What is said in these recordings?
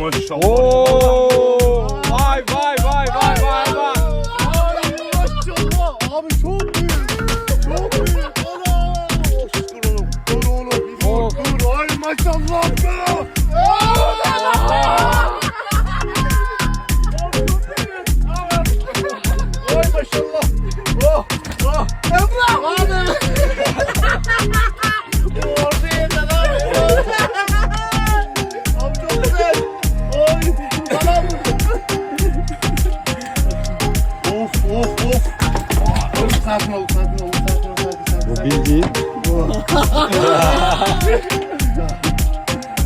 Oy maşallah. Sakin ol, sakin ol, sakin ol, sakin ol. Bu bildiğin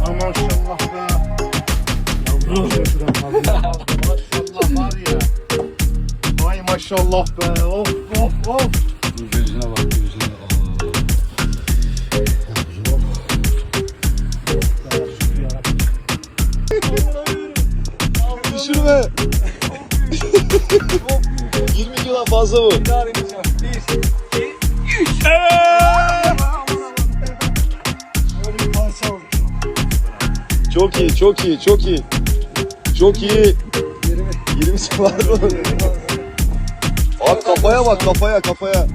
Aman maşallah be. Yavrum. Maşallah var ya. Ay maşallah be. Of of of. Dur gözüne bak gözüne. Düşürme. 20 kilo fazla bu. Bir daha. 1, 2, 3. Çok iyi, çok iyi, çok iyi. Çok iyi. 20 var mı? Abi kafaya bak kafaya kafaya.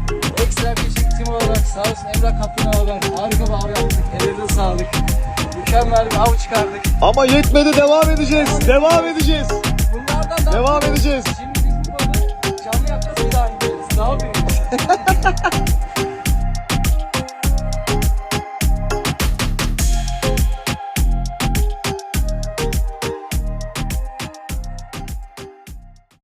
Ekstra bir çektim olarak sağ olsun Emrah Kaplanağ'dan harika bir av yaptık. Ellerine sağlık. Mükemmel bir av çıkardık. Ama yetmedi devam edeceğiz. Devam edeceğiz. Bunlardan da Devam edeceğiz. Şimdi